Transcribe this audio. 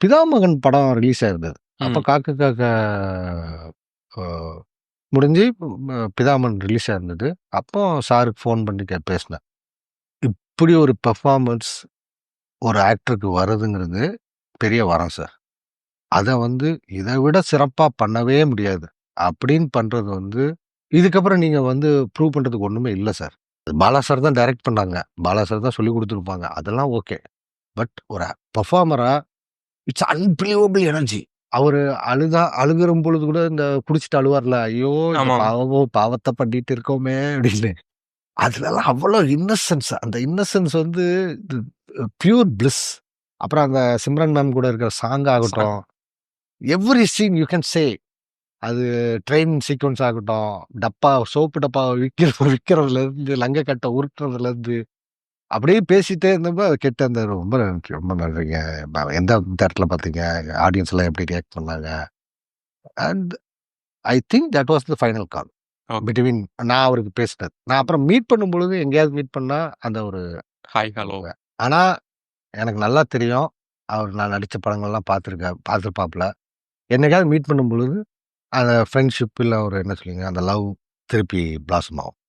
பிதாமகன் படம் ரிலீஸ் ஆயிருந்தது. அப்ப. காக்க காக்க முடிஞ்சு பிதாமகன் ரிலீஸ் ஆயிருந்தது. அப்போ சாருக்கு ஃபோன் பண்ணி கே பேசினேன். இப்படி ஒரு பெர்ஃபார்மன்ஸ் ஒரு ஆக்டருக்கு வருதுங்கிறது பெரிய வரம் சார். அத வந்து இத விட சிறப்பா பண்ணவே முடியாது. அப்படின்னு பண்றது வந்து இதுக்கப்புறம் நீங்க வந்து ப்ரூவ் பண்றதுக்கு ஒண்ணுமே இல்ல சார். பாலா சார் தான் டைரக்ட் பண்ணாங்க. பாலா சார் தான் சொல்லிக் குடுத்துருப்பாங்க. அதெல்லாம் ஓகே. பட் ஒரு பெர்ஃபார்மரா இட்ஸ் அன்பிலீவபிள் எனர்ஜி. அவரு அழுதா அழுகுறும் பொழுது கூட இந்த குடிச்சிட்டு அழுவார்ல. ஐயோ! பாவம் பாவத்த பண்ணிட்டு இருக்கோமே அப்படின்னு. அதுலலாம் அவ்வளோ இன்னசென்ஸ். அந்த இன்னசென்ஸ் வந்து பியூர் பிளிஸ். அப்புறம் அந்த சிம்ரன் மேம் கூட இருக்கிற சாங். ஆகட்டும். Every scene you can say. அது ட்ரெயின் சீக்வென்ஸ் ஆகட்டும். டப்பா சோப்பு டப்பா விக்கிற விக்கிறதுலருந்து, லங்க கட்ட உருட்டுறதுலருந்து, அப்படியே பேசிட்டே இருந்தப்ப அத கேட்டு அந்த ரொம்ப நன்றி ரொம்ப நன்றிங்க. ப எந்த தியேட்டர்ல பார்த்தீங்க? ஆடியன்ஸ்லாம் எப்படி ரியாக்ட் பண்ணாங்க? And I think that was the final call. Okay. Between நான் அவருக்கு பேசினது. நான் அப்புறம் மீட் பண்ணும்பொழுது எங்கேயாவது மீட் பண்ணா அந்த ஒரு ஹாய், ஹலோ. ஆனா எனக்கு நல்லா தெரியும். அவர் நான் நடிச்ச படங்கள்லாம் பார்த்துருக்கேன் பார்த்துருப்பாப்ல. என்னைக்காவது மீட் பண்ணும்பொழுது அந்த ஃப்ரெண்ட்ஷிப் இல்ல ஒரு என்ன சொல்லுவீங்க அந்த லவ் திருப்பி பிளாசம் ஆகும்.